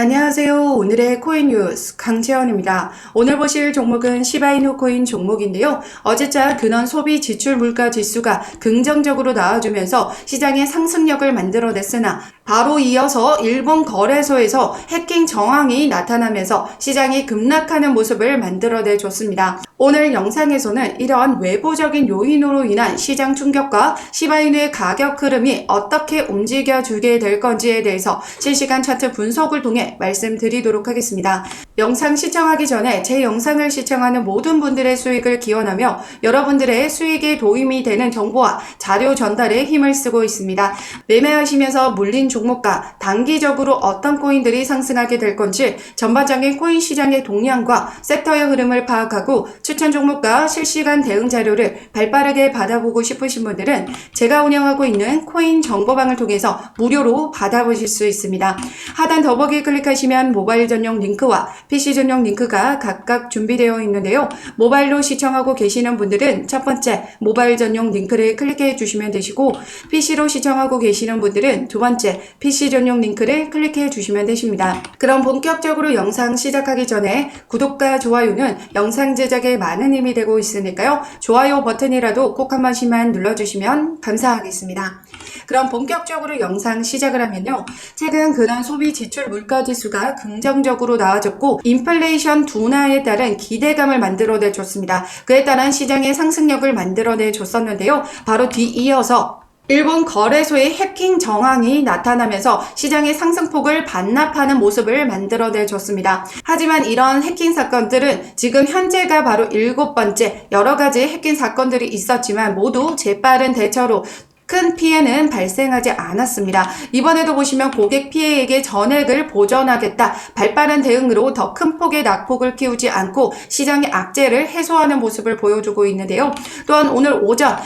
안녕하세요. 오늘의 코인 뉴스 강채원입니다. 오늘 보실 종목은 시바이누 코인 종목인데요. 어제자 근원 소비 지출 물가 지수가 긍정적으로 나와주면서 시장의 상승력을 만들어냈으나 바로 이어서 일본 거래소에서 해킹 정황이 나타나면서 시장이 급락하는 모습을 만들어내 줬습니다. 오늘 영상에서는 이러한 외부적인 요인으로 인한 시장 충격과 시바이누의 가격 흐름이 어떻게 움직여주게 될 건지에 대해서 실시간 차트 분석을 통해 말씀드리도록 하겠습니다. 영상 시청하기 전에 제 영상을 시청하는 모든 분들의 수익을 기원하며 여러분들의 수익에 도움이 되는 정보와 자료 전달에 힘을 쓰고 있습니다. 매매하시면서 물린 종목과 단기적으로 어떤 코인들이 상승하게 될 건지 전반적인 코인 시장의 동향과 섹터의 흐름을 파악하고 추천 종목과 실시간 대응 자료를 발빠르게 받아보고 싶으신 분들은 제가 운영하고 있는 코인 정보방을 통해서 무료로 받아보실 수 있습니다. 하단 더보기 클릭하시면 모바일 전용 링크와 PC 전용 링크가 각각 준비되어 있는데요. 모바일로 시청하고 계시는 분들은 첫 번째 모바일 전용 링크를 클릭해 주시면 되시고 PC로 시청하고 계시는 분들은 두 번째 PC 전용 링크를 클릭해 주시면 되십니다. 그럼 본격적으로 영상 시작하기 전에 구독과 좋아요는 영상 제작에 많은 힘이 되고 있으니까요. 좋아요 버튼이라도 꼭 한 번씩만 눌러주시면 감사하겠습니다. 그럼 본격적으로 영상 시작을 하면요. 최근 근원 소비 지출 물가 지수가 긍정적으로 나와졌고 인플레이션 둔화에 따른 기대감을 만들어내 줬습니다. 그에 따른 시장의 상승력을 만들어내 줬었는데요. 바로 뒤이어서 일본 거래소의 해킹 정황이 나타나면서 시장의 상승폭을 반납하는 모습을 만들어내 줬습니다. 하지만 이런 해킹 사건들은 지금 현재가 바로 일곱 번째 여러 가지 해킹 사건들이 있었지만 모두 재빠른 대처로 큰 피해는 발생하지 않았습니다. 이번에도 보시면 고객 피해에게 전액을 보전하겠다. 발빠른 대응으로 더 큰 폭의 낙폭을 키우지 않고 시장의 악재를 해소하는 모습을 보여주고 있는데요. 또한 오늘 오전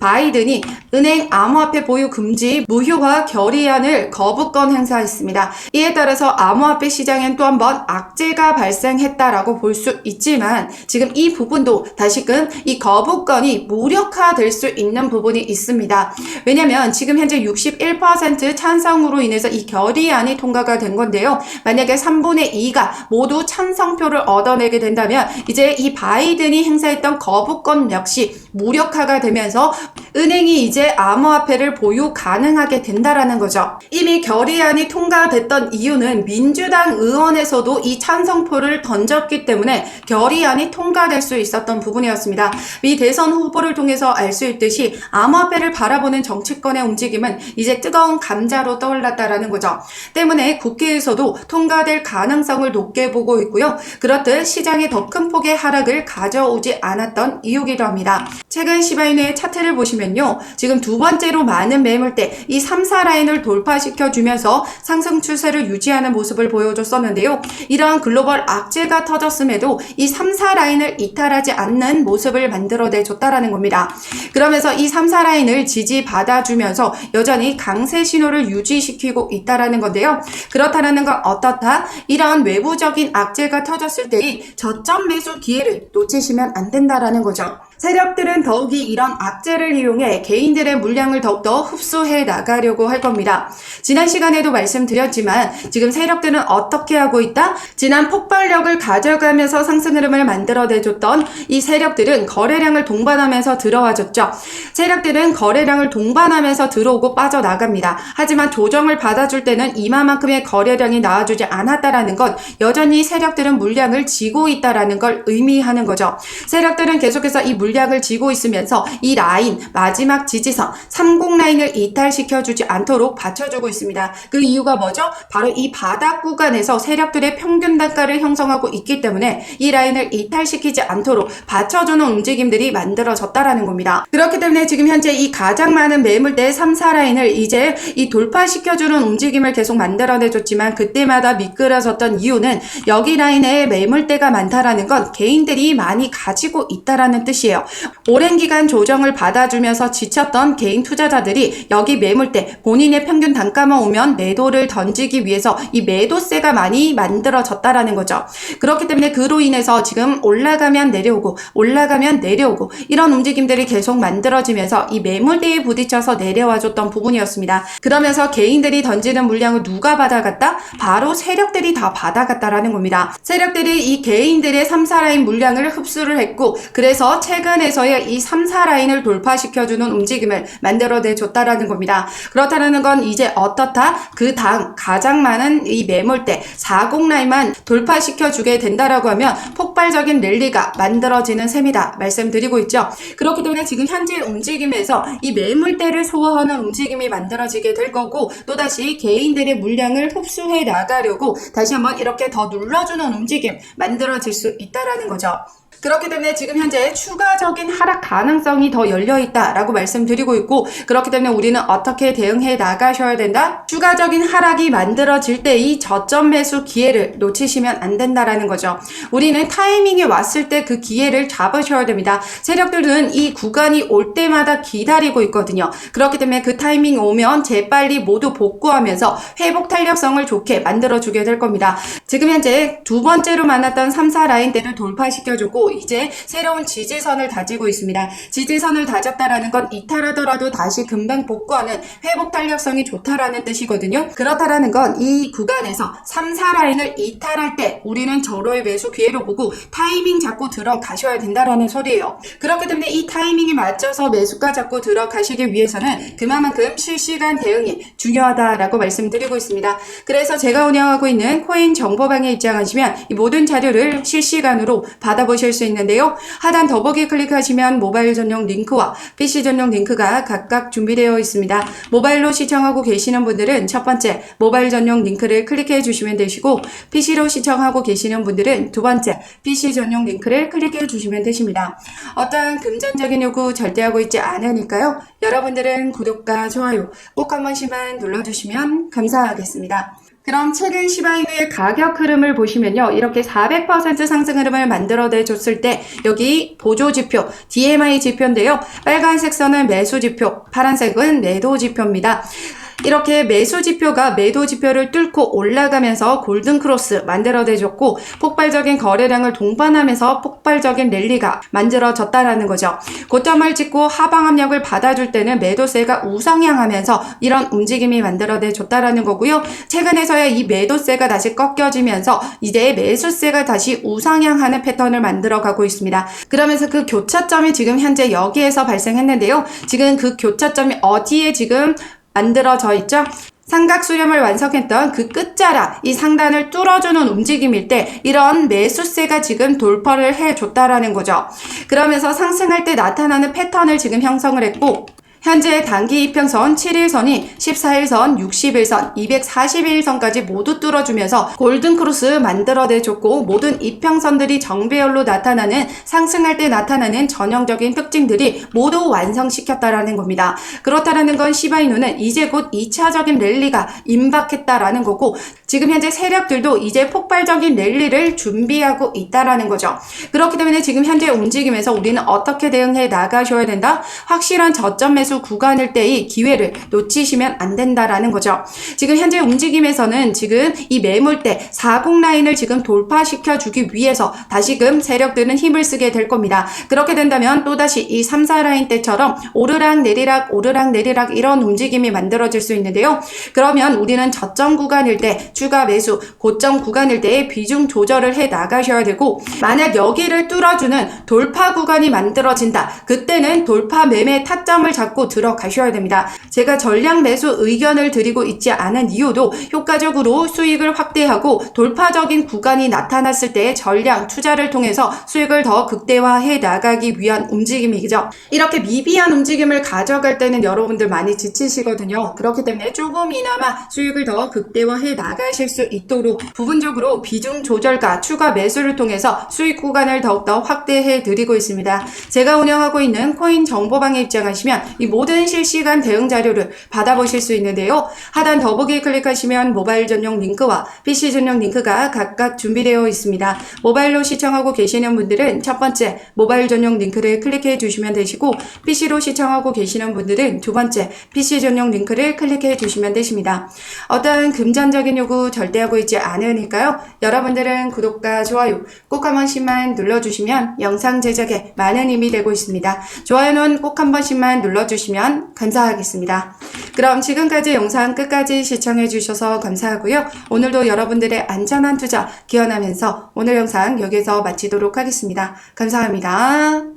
바이든이 은행 암호화폐 보유 금지 무효화 결의안을 거부권 행사했습니다. 이에 따라서 암호화폐 시장엔 또 한번 악재가 발생했다라고 볼 수 있지만 지금 이 부분도 다시금 이 거부권이 무력화될 수 있는 부분이 있습니다. 왜냐면 지금 현재 61% 찬성으로 인해서 이 결의안이 통과가 된 건데요. 만약에 3분의 2가 모두 찬성표를 얻어내게 된다면 이제 이 바이든이 행사했던 거부권 역시 무력화가 되면서 은행이 이제 암호화폐를 보유 가능하게 된다라는 거죠. 이미 결의안이 통과됐던 이유는 민주당 의원에서도 이 찬성표를 던졌기 때문에 결의안이 통과될 수 있었던 부분이었습니다. 미 대선 후보를 통해서 알 수 있듯이 암호화폐를 바라보는 정치권의 움직임은 이제 뜨거운 감자로 떠올랐다라는 거죠. 때문에 국회에서도 통과될 가능성을 높게 보고 있고요. 그렇듯 시장에 더 큰 폭의 하락을 가져오지 않았던 이유기도 합니다. 최근 시바인의 차트를 보시면요. 지금 두 번째로 많은 매물대 이 3, 4라인을 돌파시켜 주면서 상승 추세를 유지하는 모습을 보여줬었는데요. 이러한 글로벌 악재가 터졌음에도 이 3, 4라인을 이탈하지 않는 모습을 만들어내 줬다라는 겁니다. 그러면서 이 3, 4라인을 지지받아 주면서 여전히 강세 신호를 유지시키고 있다라는 건데요. 그렇다라는 건 어떻다? 이러한 외부적인 악재가 터졌을 때의 저점 매수 기회를 놓치시면 안 된다라는 거죠. 세력들은 더욱이 이런 악재를 이용해 개인들의 물량을 더욱더 흡수해 나가려고 할 겁니다. 지난 시간에도 말씀드렸지만 지금 세력들은 어떻게 하고 있다? 지난 폭발력을 가져가면서 상승 흐름을 만들어내줬던 이 세력들은 거래량을 동반하면서 들어와줬죠. 세력들은 거래량을 동반하면서 들어오고 빠져나갑니다. 하지만 조정을 받아줄 때는 이마만큼의 거래량이 나와주지 않았다라는 건 여전히 세력들은 물량을 지고 있다라는 걸 의미하는 거죠. 세력들은 계속해서 이 물량 을 지고 있으면서 이 라인 마지막 지지선 30 라인을 이탈시켜주지 않도록 받쳐주고 있습니다. 그 이유가 뭐죠? 바로 이 바닥 구간에서 세력들의 평균 단가를 형성하고 있기 때문에 이 라인을 이탈시키지 않도록 받쳐주는 움직임들이 만들어졌다라는 겁니다. 그렇기 때문에 지금 현재 이 가장 많은 매물대 3, 4라인을 이제 이 돌파시켜주는 움직임을 계속 만들어내줬지만 그때마다 미끄러졌던 이유는 여기 라인에 매물대가 많다라는 건 개인들이 많이 가지고 있다라는 뜻이에요. 오랜 기간 조정을 받아주면서 지쳤던 개인 투자자들이 여기 매물대 본인의 평균 단가만 오면 매도를 던지기 위해서 이 매도세가 많이 만들어졌다라는 거죠. 그렇기 때문에 그로 인해서 지금 올라가면 내려오고 올라가면 내려오고 이런 움직임들이 계속 만들어지면서 이 매물대에 부딪혀서 내려와줬던 부분이었습니다. 그러면서 개인들이 던지는 물량을 누가 받아갔다? 바로 세력들이 다 받아갔다라는 겁니다. 세력들이 이 개인들의 3, 4라인 물량을 흡수를 했고 그래서 최근 에서의 이 3, 4라인을 돌파시켜주는 움직임을 만들어내 줬다라는 겁니다. 그렇다는 건 이제 어떻다? 그 다음 가장 많은 이 매물대 40라인만 돌파시켜주게 된다라고 하면 폭발적인 랠리가 만들어지는 셈이다 말씀드리고 있죠. 그렇기 때문에 지금 현재 움직임에서 이 매물대를 소화하는 움직임이 만들어지게 될 거고 또다시 개인들의 물량을 흡수해 나가려고 다시 한번 이렇게 더 눌러주는 움직임 만들어질 수 있다라는 거죠. 그렇기 때문에 지금 현재 추가적인 하락 가능성이 더 열려 있다라고 말씀드리고 있고 그렇기 때문에 우리는 어떻게 대응해 나가셔야 된다? 추가적인 하락이 만들어질 때 이 저점 매수 기회를 놓치시면 안 된다라는 거죠. 우리는 타이밍이 왔을 때 그 기회를 잡으셔야 됩니다. 세력들은 이 구간이 올 때마다 기다리고 있거든요. 그렇기 때문에 그 타이밍이 오면 재빨리 모두 복구하면서 회복 탄력성을 좋게 만들어 주게 될 겁니다. 지금 현재 두 번째로 만났던 3, 4 라인대를 돌파시켜주고 이제 새로운 지지선을 다지고 있습니다. 지지선을 다졌다라는 건 이탈하더라도 다시 금방 복구하는 회복 탄력성이 좋다라는 뜻이거든요. 그렇다라는 건 이 구간에서 3, 4 라인을 이탈할 때 우리는 저로의 매수 기회를 보고 타이밍 잡고 들어가셔야 된다라는 소리예요. 그렇기 때문에 이 타이밍에 맞춰서 매수가 잡고 들어가시기 위해서는 그만큼 실시간 대응이 중요하다라고 말씀드리고 있습니다. 그래서 제가 운영하고 있는 코인 정보방에 입장하시면 이 모든 자료를 실시간으로 받아보실 수 있는데요. 하단 더보기 클릭하시면 모바일 전용 링크와 PC 전용 링크가 각각 준비되어 있습니다. 모바일로 시청하고 계시는 분들은 첫 번째 모바일 전용 링크를 클릭해 주시면 되시고 PC로 시청하고 계시는 분들은 두 번째 PC 전용 링크를 클릭해 주시면 되십니다. 어떠한 금전적인 요구 절대 하고 있지 않으니까요. 여러분들은 구독과 좋아요 꼭 한 번씩만 눌러주시면 감사하겠습니다. 그럼 최근 시바이누의 가격 흐름을 보시면요. 이렇게 400% 상승 흐름을 만들어내 줬을 때 여기 보조 지표, DMI 지표인데요. 빨간색 선은 매수 지표, 파란색은 매도 지표입니다. 이렇게 매수 지표가 매도 지표를 뚫고 올라가면서 골든 크로스 만들어내줬고 폭발적인 거래량을 동반하면서 폭발적인 랠리가 만들어졌다라는 거죠. 고점을 찍고 하방 압력을 받아줄 때는 매도세가 우상향하면서 이런 움직임이 만들어내줬다라는 거고요. 최근에서야 이 매도세가 다시 꺾여지면서 이제 매수세가 다시 우상향하는 패턴을 만들어가고 있습니다. 그러면서 그 교차점이 지금 현재 여기에서 발생했는데요. 지금 그 교차점이 어디에 지금 만들어져 있죠. 삼각 수렴을 완성했던 그 끝자락, 이 상단을 뚫어주는 움직임일 때 이런 매수세가 지금 돌파를 해줬다라는 거죠. 그러면서 상승할 때 나타나는 패턴을 지금 형성을 했고 현재 단기 이평선 7일선이 14일선, 60일선, 241일선까지 모두 뚫어주면서 골든크로스 만들어내줬고 모든 이평선들이 정배열로 나타나는 상승할 때 나타나는 전형적인 특징들이 모두 완성시켰다라는 겁니다. 그렇다라는 건 시바이누는 이제 곧 2차적인 랠리가 임박했다라는 거고 지금 현재 세력들도 이제 폭발적인 랠리를 준비하고 있다라는 거죠. 그렇기 때문에 지금 현재 움직임에서 우리는 어떻게 대응해 나가셔야 된다? 확실한 저점 매수 구간일 때의 기회를 놓치시면 안 된다라는 거죠. 지금 현재 움직임에서는 지금 이 매물대 40 라인을 지금 돌파시켜 주기 위해서 다시금 세력들은 힘을 쓰게 될 겁니다. 그렇게 된다면 또다시 이 3, 4 라인 때처럼 오르락 내리락 오르락 내리락 이런 움직임이 만들어질 수 있는데요. 그러면 우리는 저점 구간일 때 추가 매수, 고점 구간일 때 비중 조절을 해 나가셔야 되고 만약 여기를 뚫어주는 돌파 구간이 만들어진다. 그때는 돌파 매매 타점을 잡고 들어가셔야 됩니다. 제가 전량 매수 의견을 드리고 있지 않은 이유도 효과적으로 수익을 확대하고 돌파적인 구간이 나타났을 때 전량 투자를 통해서 수익을 더 극대화해 나가기 위한 움직임이죠. 이렇게 미비한 움직임을 가져갈 때는 여러분들 많이 지치시거든요. 그렇기 때문에 조금이나마 수익을 더 극대화해 나가실 수 있도록 부분적으로 비중 조절과 추가 매수를 통해서 수익 구간을 더욱더 확대해 드리고 있습니다. 제가 운영하고 있는 코인 정보방에 입장하시면 이 모든 실시간 대응 자료를 받아보실 수 있는데요. 하단 더보기 클릭하시면 모바일 전용 링크와 PC 전용 링크가 각각 준비되어 있습니다. 모바일로 시청하고 계시는 분들은 첫 번째 모바일 전용 링크를 클릭해 주시면 되시고 PC로 시청하고 계시는 분들은 두 번째 PC 전용 링크를 클릭해 주시면 되십니다. 어떠한 금전적인 요구 절대 하고 있지 않으니까요. 여러분들은 구독과 좋아요 꼭 한 번씩만 눌러주시면 영상 제작에 많은 힘이 되고 있습니다. 좋아요는 꼭 한 번씩만 눌러 주시면 감사하겠습니다. 그럼 지금까지 영상 끝까지 시청해 주셔서 감사하고요. 오늘도 여러분들의 안전한 투자 기원하면서 오늘 영상 여기서 마치도록 하겠습니다. 감사합니다.